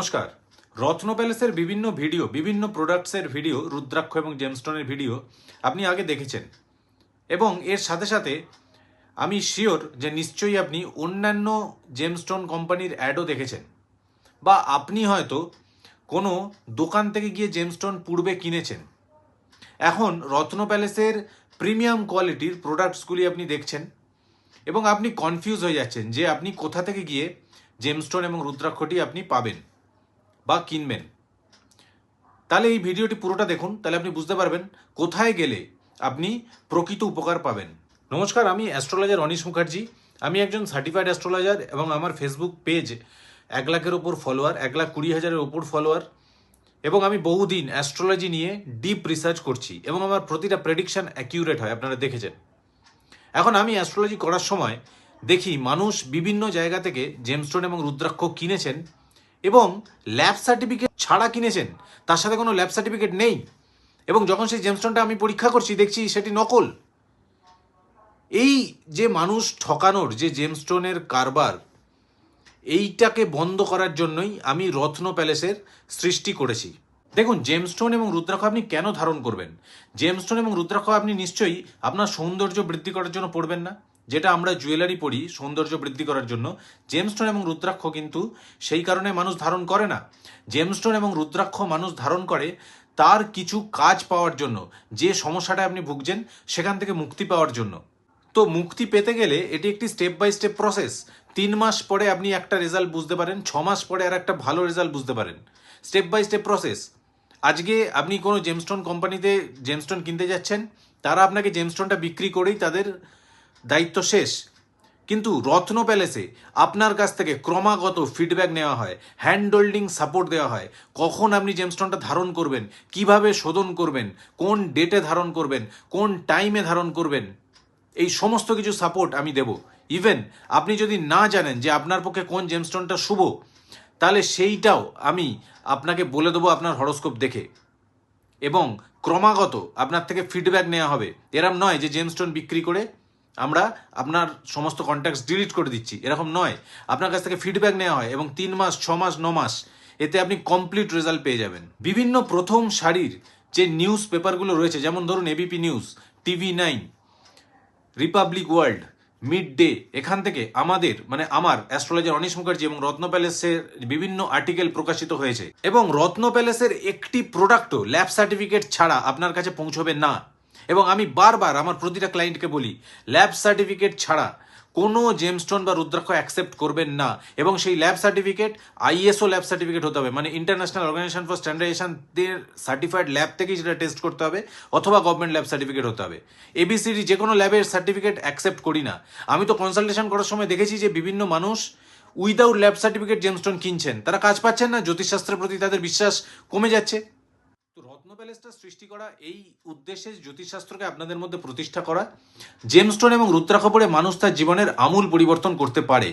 নমস্কার। রত্ন প্যালেসের বিভিন্ন ভিডিও, বিভিন্ন প্রোডাক্টসের ভিডিও, রুদ্রাক্ষ এবং জেমস্টোনের ভিডিও আপনি আগে দেখেছেন। এবং এর সাথে সাথে আমি শিওর যে নিশ্চয়ই আপনি অন্যান্য জেমস্টোন কোম্পানির অ্যাডও দেখেছেন। বা আপনি হয়তো কোনো দোকান থেকে গিয়ে জেমস্টোন পূর্বে কিনেছেন। এখন রত্ন প্যালেসের প্রিমিয়াম কোয়ালিটির প্রোডাক্টসগুলি আপনি দেখছেন। এবং আপনি কনফিউজ হয়ে যাচ্ছেন যে আপনি কোথা থেকে গিয়ে জেমস্টোন এবং রুদ্রাক্ষটি আপনি পাবেন। বা কিনবেন। তাহলে এই ভিডিওটি পুরোটা দেখুন, তাহলে আপনি বুঝতে পারবেন কোথায় গেলে আপনি প্রকৃত উপকার পাবেন। নমস্কার, আমি অ্যাস্ট্রোলজার অনিশ মুখার্জি। আমি একজন সার্টিফাইড অ্যাস্ট্রোলজার এবং আমার ফেসবুক পেজ এক লাখের ওপর ফলোয়ার এক লাখ কুড়ি হাজারের ওপর ফলোয়ার এবং আমি বহুদিন অ্যাস্ট্রোলজি নিয়ে ডিপ রিসার্চ করছি এবং আমার প্রতিটা প্রেডিকশান অ্যাকিউরেট হয়, আপনারা দেখেছেন। এখন আমি অ্যাস্ট্রোলজি করার সময় দেখি মানুষ বিভিন্ন জায়গা থেকে জেমস্টোন এবং রুদ্রাক্ষ কিনেছেন এবং ল্যাব সার্টিফিকেট ছাড়া কিনেছেন, তার সাথে কোনো ল্যাব সার্টিফিকেট নেই। এবং যখন সেই জেমস্টোনটা আমি পরীক্ষা করছি, দেখছি সেটি নকল। এই যে মানুষ ঠকানোর যে জেমস্টোনের কারবার, এইটাকে বন্ধ করার জন্যই আমি রত্ন প্যালেসের সৃষ্টি করেছি। দেখুন জেমস্টোন এবং রুদ্রাক্ষ আপনি কেন ধারণ করবেন? জেমস্টোন এবং রুদ্রাক্ষ আপনি নিশ্চয়ই আপনার সৌন্দর্য বৃদ্ধি করার জন্য পড়বেন না। যেটা আমরা জুয়েলারি পরি, সৌন্দর্য বৃদ্ধি করার জন্য জেমস্টোন এবং রুদ্রাক্ষ কিন্তু সেই কারণে মানুষ ধারণ করে না। জেমস্টোন এবং রুদ্রাক্ষ মানুষ ধারণ করে তার কিছু কাজ পাওয়ার জন্য, যে সমস্যাটা আপনি ভুগছেন, সেখান থেকে মুক্তি পাওয়ার জন্য। তো মুক্তি পেতে গেলে এটি একটি স্টেপ বাই স্টেপ প্রসেস তিন মাস পরে আপনি একটা রেজাল্ট বুঝতে পারেন, ছ মাস পরে আর একটা ভালো রেজাল্ট বুঝতে পারেন। স্টেপ বাই স্টেপ প্রসেস আজকে আপনি কোনো জেমস্টোন কোম্পানিতে জেমস্টোন কিনতে যাচ্ছেন, তারা আপনাকে জেমস্টোনটা বিক্রি করেই তাদের দায়িত্ব শেষ। কিন্তু রত্ন প্যালেসে আপনার কাছ থেকে ক্রমাগত ফিডব্যাক নেওয়া হয় হ্যান্ড হোল্ডিং সাপোর্ট দেওয়া হয়। কখন আপনি জেমস্টোনটা ধারণ করবেন, কীভাবে শোধন করবেন, কোন ডেটে ধারণ করবেন, কোন টাইমে ধারণ করবেন, এই সমস্ত কিছু সাপোর্ট আমি দেব। ইভেন আপনি যদি না জানেন যে আপনার পক্ষে কোন জেমস্টোনটা শুভ, তাহলে সেইটাও আমি আপনাকে বলে দেবো আপনার হরস্কোপ দেখে। এবং ক্রমাগত আপনার থেকে ফিডব্যাক নেওয়া হবে। এরম নয় যে জেমস্টোন বিক্রি করে আমরা আপনার সমস্ত কন্ট্যাক্টস ডিলিট করে দিচ্ছি। এরকম নয়। আপনার কাছ থেকে ফিডব্যাক নেওয়া হয় এবং তিন মাস, ছ মাস, ন মাস এতে আপনি কমপ্লিট রেজাল্ট পেয়ে যাবেন। বিভিন্ন প্রথম সারির যে নিউজ পেপারগুলো রয়েছে, যেমন ধরুন ABP news TV nine Republic World mid day এখান থেকে আমাদের মানে আমার অ্যাস্ট্রোলজার অনিশ মুখার্জি এবং রত্ন প্যালেসের বিভিন্ন আর্টিকেল প্রকাশিত হয়েছে। এবং রত্ন প্যালেসের একটি প্রোডাক্টও ল্যাব সার্টিফিকেট ছাড়া আপনার কাছে পৌঁছবে না। এবং আমি বারবার আমার প্রতিটা ক্লায়েন্টকে বলি ল্যাব সার্টিফিকেট ছাড়া কোনো জেমস্টোন বা রুদ্রাক্ষ অ্যাকসেপ্ট করবেন না। এবং সেই lab certificate ISO lab certificate হতে হবে। মানে ইন্টারন্যাশনাল অর্গানাইজেশন ফর স্ট্যান্ডার্ডাইজেশন দের সার্টিফাইড ল্যাব থেকেই সেটা টেস্ট করতে হবে, অথবা গভর্নমেন্ট ল্যাব সার্টিফিকেট হতে হবে। এবিসিডি যে কোনো ল্যাবের সার্টিফিকেট অ্যাকসেপ্ট করি না। আমি তো কনসালটেশন করার সময় দেখেছি যে বিভিন্ন মানুষ উইদাউট ল্যাব সার্টিফিকেট জেমস্টোন কিনছেন। তারা কাজ পাচ্ছেন না, জ্যোতিষশাস্ত্রের প্রতি তাদের বিশ্বাস কমে যাচ্ছে। প্যালেসটা সৃষ্টি করা এই উদ্দেশ্যে জ্যোতিষশাস্ত্রকে আপনাদের মধ্যে প্রতিষ্ঠা করা জেমস্টোন এবং রুদ্রাক্ষ মানুষ তার জীবনের আমূল পরিবর্তন করতে পারে।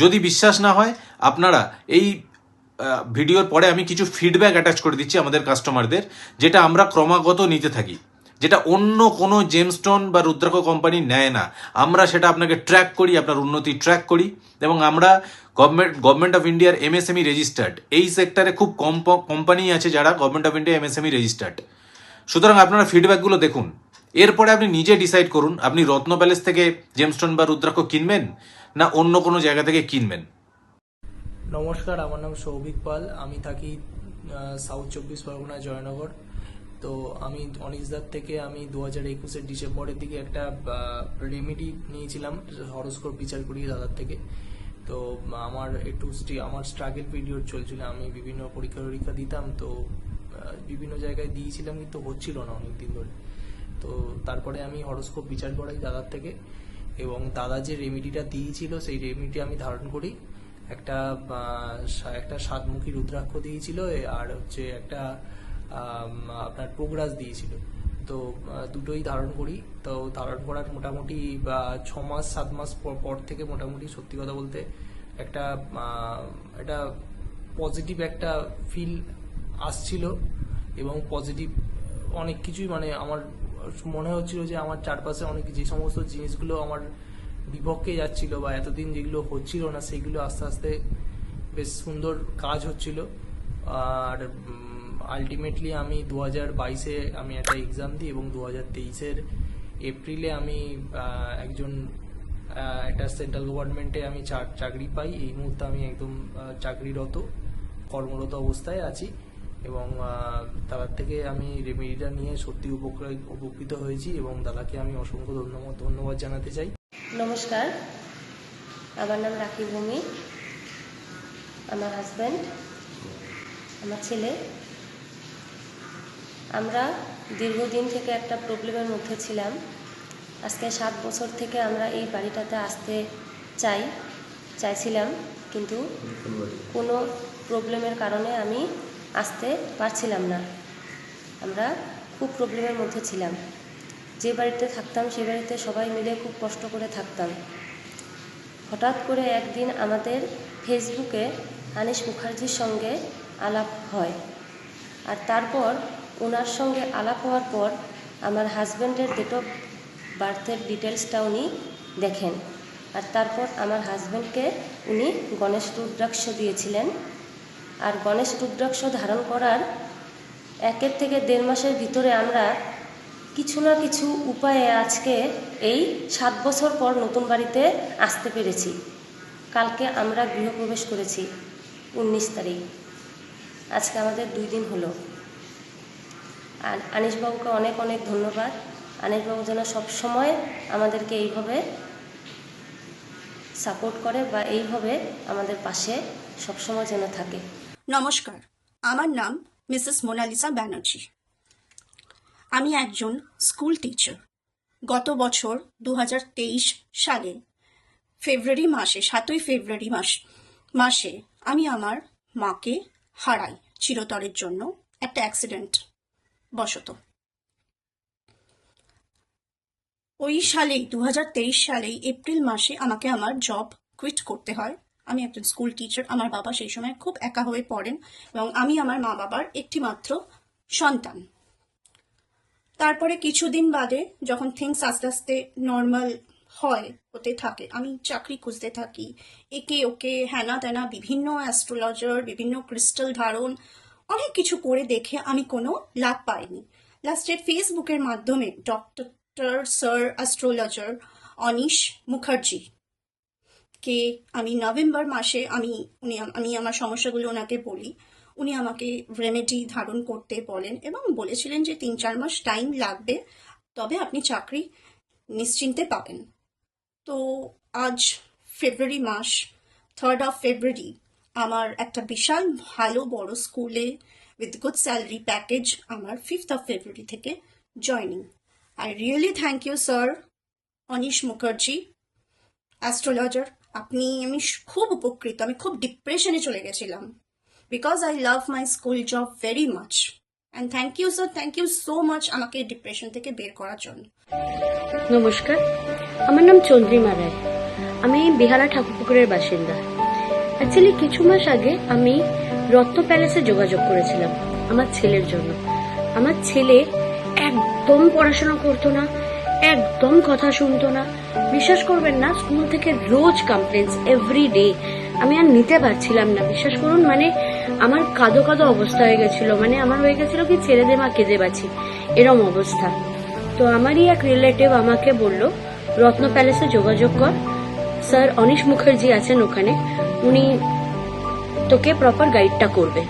যদি বিশ্বাস না হয়, আপনারা এই ভিডিওর পরে আমি কিছু ফিডব্যাক অ্যাটাচ করে দিচ্ছি আমাদের কাস্টমারদের যেটা আমরা ক্রমাগত নিতে থাকি। যেটা অন্য কোনো জেমস্টোন বা রুদ্রাক্ষ কোম্পানি নেয় না। আমরা সেটা আপনাকে ট্র্যাক করি, আপনার উন্নতি ট্র্যাক করি এবং আমরা গভর্নমেন্ট গভর্নমেন্ট অফ ইন্ডিয়ার এমএসএমই রেজিস্টার্ড এই সেক্টরে খুব কম কোম্পানি আছে যারা government of India MSME registered সুতরাং আপনারা ফিডব্যাকগুলো দেখুন। এরপরে আপনি নিজে ডিসাইড করুন, আপনি রত্ন প্যালেস থেকে জেমস্টোন বা রুদ্রাক্ষ কিনবেন না অন্য কোনো জায়গা থেকে কিনবেন? নমস্কার, আমার নাম সৌভিক পাল। আমি থাকি সাউথ চব্বিশ পরগনা জয়নগর। তো আমি অনিশদার থেকে আমি দু হাজার একুশের ডিসেম্বরের দিকে একটা রেমেডি নিয়েছিলাম হরস্কোপ বিচার করিয়ে দাদার থেকে। তো, আমার একটু আমার স্ট্রাগল পিরিয়ড চলছিল। আমি বিভিন্ন পরীক্ষা টরীক্ষা দিতাম, তো বিভিন্ন জায়গায় দিয়েছিলাম, কিন্তু হচ্ছিল না অনেকদিন ধরে। তো, তারপরে আমি হরস্কোপ বিচার করাই দাদার থেকে এবং দাদা যে রেমিডিটা দিয়েছিল, সেই রেমিডি আমি ধারণ করি। একটা একটা সাতমুখী রুদ্রাক্ষ দিয়েছিল আর হচ্ছে একটা আপনার প্রোগ্রাস দিয়েছিল। তো দুটোই ধারণ করি। তো ধারণ করার মোটামুটি ছ মাস, সাত মাস পর থেকে মোটামুটি সত্যি কথা বলতে একটা একটা পজিটিভ একটা ফিল আসছিল এবং পজিটিভ অনেক কিছুই মানে আমার মনে হচ্ছিল যে আমার চারপাশে অনেক, যে সমস্ত জিনিসগুলো আমার বিপক্ষে যাচ্ছিল বা এতদিন যেগুলো হচ্ছিল না, সেগুলো আস্তে আস্তে বেশ সুন্দর কাজ হচ্ছিল। আর আলটিমেটলি আমি দু হাজার বাইশে আমি একটা এক্সাম দিই এবং দু হাজার তেইশের এপ্রিলে আমি একজন একটা সেন্ট্রাল গভর্নমেন্টে আমি চাকরি পাই। এই মুহূর্তে আমি একদম চাকরিরত, কর্মরত অবস্থায় আছি এবং দাদার থেকে আমি রেমেডিটা নিয়ে সত্যি উপকৃত হয়েছি এবং দাদাকে আমি অসংখ্য ধন্যবাদ ধন্যবাদ জানাতে চাই। নমস্কার। আমার নাম রাখি ভূমি আমার হাজব্যান্ড আমার ছেলে। আমরা দীর্ঘদিন থেকে একটা প্রবলেমের মধ্যে ছিলাম। আজকে সাত বছর থেকে আমরা এই বাড়িটাতে আসতে চাই, চাইছিলাম, কিন্তু কোনো প্রবলেমের কারণে আমি আসতে পারছিলাম না। আমরা খুব প্রবলেমের মধ্যে ছিলাম। যে বাড়িতে থাকতাম, সে বাড়িতে সবাই মিলে খুব কষ্ট করে থাকতাম। হঠাৎ করে একদিন আমাদের ফেসবুকে আনিস মুখার্জির সঙ্গে আলাপ হয়। আর তারপর ওনার সঙ্গে আলাপ হওয়ার পর আমার হাজব্যান্ডের ডেট অফ বার্থের ডিটেলসটা উনি দেখেন। আর তারপর আমার হাজব্যান্ডকে উনি গণেশ রুদ্রাক্ষ দিয়েছিলেন। আর গণেশ রুদ্রাক্ষ ধারণ করার একের থেকে দেড় মাসের ভিতরে আমরা কিছু না কিছু উপায়ে আজকে এই সাত বছর পর নতুন বাড়িতে আসতে পেরেছি। কালকে আমরা গৃহপ্রবেশ করেছি, উনিশ তারিখ। আজকে আমাদের দুই দিন হলো। আর আনিসবাবুকে অনেক অনেক ধন্যবাদ। আনিসবাবু যেন সবসময় আমাদেরকে এইভাবে সাপোর্ট করে বা এইভাবে আমাদের পাশে সবসময় যেন থাকে। নমস্কার, আমার নাম মিসেস মোনালিসা ব্যানার্জি। আমি একজন স্কুল টিচার। গত বছর দু হাজার তেইশ সালে, ফেব্রুয়ারি মাসে, সাতই ফেব্রুয়ারি মাস, মাসে আমি আমার মাকে হারাই চিরতরের জন্য। একটা অ্যাক্সিডেন্ট বশত। ওই সালেই দু হাজার তেইশ সালেই এপ্রিল মাসে আমাকে আমার জব কুইট করতে হয়। আমি একজন স্কুল টিচার আমার বাবা সেই সময় খুব একা হয়ে পড়েন এবং আমি আমার মা বাবার একটি মাত্র সন্তান। তারপরে কিছুদিন বাদে যখন থিংস আস্তে আস্তে নর্মাল হয়, হতে থাকে, আমি চাকরি খুঁজতে থাকি। একে ওকে হ্যানা ত্যানা বিভিন্ন অ্যাস্ট্রোলজার বিভিন্ন ক্রিস্টাল ধারণ অনেক কিছু করে দেখে আমি কোনো লাভ পাইনি। লাস্টে ফেসবুকের মাধ্যমে doctor sir astrologer Anish Mukherjee কে আমি নভেম্বর মাসে আমি, উনি আমি আমার সমস্যাগুলো ওনাকে বলি। উনি আমাকে রেমেডি ধারণ করতে বলেন এবং বলেছিলেন যে তিন চার মাস টাইম লাগবে, তবে আপনি চাকরি নিশ্চিন্তে পাবেন। তো আজ ফেব্রুয়ারি মাস থার্ড অফ ফেব্রুয়ারি আমার একটা বিশাল, ভালো, বড় স্কুলে উইথ গুড স্যালারি প্যাকেজ আমার ফিফথ অফ ফেব্রুয়ারি থেকে joining I really thank you sir Anish Mukherjee astrologer আপনি, আমি খুব উপকৃত, আমি খুব ডিপ্রেশনে চলে গেছিলাম because I love my school job very much and thank you sir thank you so much আমাকে ডিপ্রেশন থেকে বের করার জন্য। নমস্কার, আমার নাম চন্দ্রিমা রায়। আমি বিহারা ঠাকুরপুকুরের বাসিন্দা। অ্যাকচুয়ালি কিছু মাস আগে আমি রত্ন প্যালেসে যোগাযোগ করেছিলাম, আমার ছেলের জন্য। আমার ছেলে একদম পড়াশোনা করতো না, একদম কথা শুনতো না। বিশ্বাস করবেন না, স্কুল থেকে রোজ কমপ্লেন্স এভরি ডে আমি আর নিতে পারছিলাম না, বিশ্বাস করুন মানে আমার কাদো কাদো অবস্থা হয়ে গেছিল। মানে আমার হয়ে গেছিল কি, ছেড়ে দে মা, কেঁদে বাঁচি। এরম অবস্থা। তো আমারই এক রিলেটিভ আমাকে বলল, রত্ন প্যালেসে যোগাযোগ কর। স্যার অনিশ মুখার্জি আছেন ওখানে। উনি তোকে প্রপার গাইডটা করবে।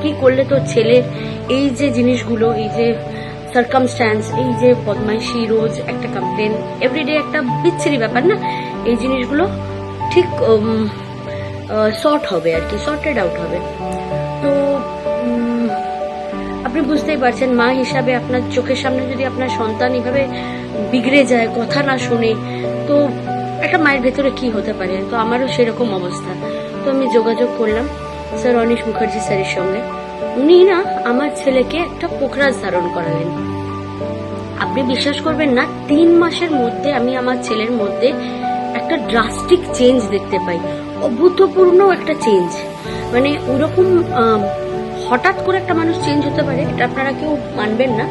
কি করলে তোর ছেলের এই যে জিনিসগুলো, এই যে সার্কামস্ট্যান্স এই যে বদমাইশি রোজ একটা কমপ্লেন এভরিডে একটা বিচ্ছিরি ব্যাপার না? এই জিনিসগুলো ঠিক শর্ট হবে আর কি শর্টেড আউট হবে। তো আপনি বুঝতেই পারছেন, মা হিসাবে আপনার চোখের সামনে যদি আপনার সন্তান এভাবে বিগড়ে যায়, কথা না শুনে, তো একটা মায়ের ভেতরে কি হতে পারে? তো আমারও সেরকম অবস্থা। তো আমি যোগাযোগ করলাম স্যার অনিশ মুখার্জি স্যারের সঙ্গে। উনি না আমার ছেলেকে একটা পোখরাজ ধারণ করালেন। আপনি বিশ্বাস করবেন না, তিন মাসের মধ্যে আমি আমার ছেলের মধ্যে একটা ড্রাস্টিক চেঞ্জ দেখতে পাই। অভূতপূর্ণ একটা চেঞ্জ মানে ওরকম হঠাৎ করে একটা মানুষ চেঞ্জ হতে পারে, এটা আপনারা কেউ মানবেন না।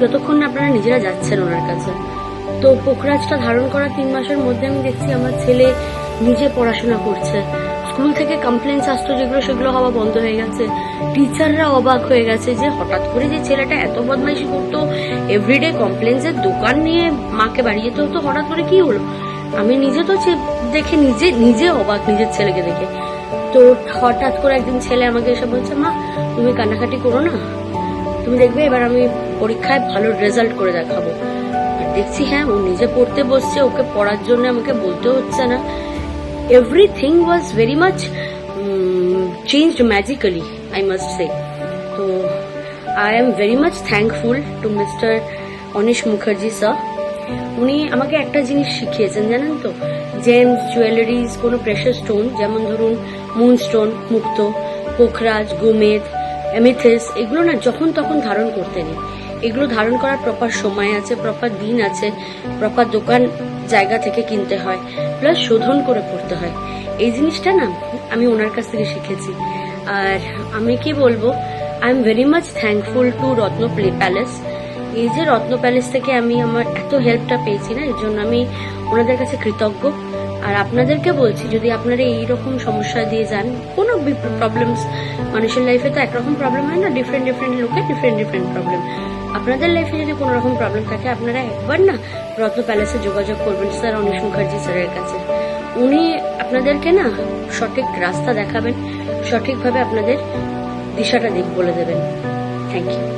যতক্ষণ না আপনারা নিজেরা যাচ্ছেন ওনার কাছে। তো পোখরাজটা ধারণ করা তিন মাসের মধ্যে আমি দেখছি আমার ছেলে নিজে পড়াশোনা করছে। স্কুল থেকে কমপ্লেন্স আসতো যেগুলো, সেগুলো হওয়া বন্ধ হয়ে গেছে। টিচাররা অবাক হয়ে গেছে যে হঠাৎ করে যে ছেলেটা এত বদমাইশি করতো এভরিডে কমপ্লেন্সের দোকান নিয়ে মাকে বাড়ি যেতে হতো, হঠাৎ করে কি হলো? আমি নিজে তো দেখে নিজে নিজে অবাক নিজের ছেলেকে দেখে। তো হঠাৎ করে একদিন ছেলে আমাকে এসে বলছে, মা, তুমি কান্নাকাটি করো না। তুমি দেখবে এবার আমি পরীক্ষায় ভালো রেজাল্ট করে দেখাবো। দেখছি হ্যাঁ ও নিজে পড়তে বসছে, ওকে পড়ার জন্য আমাকে বলতে হচ্ছে না। Everything was very much changed magically I must say তো I am very much thankful to mister Anish Mukherjee sir উনি আমাকে একটা জিনিস শিখিয়েছেন, জানেন তো? জেমস জুয়েলারিজ কোনো প্রেশার স্টোন যেমন ধরুন মুন স্টোন মুক্ত পোখরাজ গোমেদ এমিথেস এগুলো না যখন তখন ধারণ করতে নেই এগুলো ধারণ করার প্রপার সময় আছে, প্রপার দিন আছে, প্রপার দোকান জায়গা থেকে কিনতে হয়, প্লাস শোধন করে পড়তে হয়। এই জিনিসটা না আমি ওনার কাছ থেকে শিখেছি। আর আমি কি বলব I am very much thankful to Ratna palace এই যে রত্ন প্যালেস থেকে আমি আমার এত হেল্পটা পেয়েছি না, এর জন্য আমি ওনাদের কাছে কৃতজ্ঞ। আর আপনাদেরকে বলছি, যদি আপনারা এইরকম সমস্যা দিয়ে যান, কোনো প্রবলেমস মানুষের লাইফে তো একরকম প্রবলেম হয় না ডিফারেন্ট ডিফারেন্ট লোকের ডিফারেন্ট ডিফারেন্ট প্রবলেম আপনাদের লাইফে যদি কোনো রকম প্রবলেম থাকে, আপনারা একবার না রত্ন প্যালেসে যোগাযোগ করবেন স্যার অনিশ মুখার্জি স্যারের কাছে। উনি আপনাদেরকে না সঠিক রাস্তা দেখাবেন, সঠিকভাবে আপনাদের দিশাটা দিক বলে দেবেন। Thank you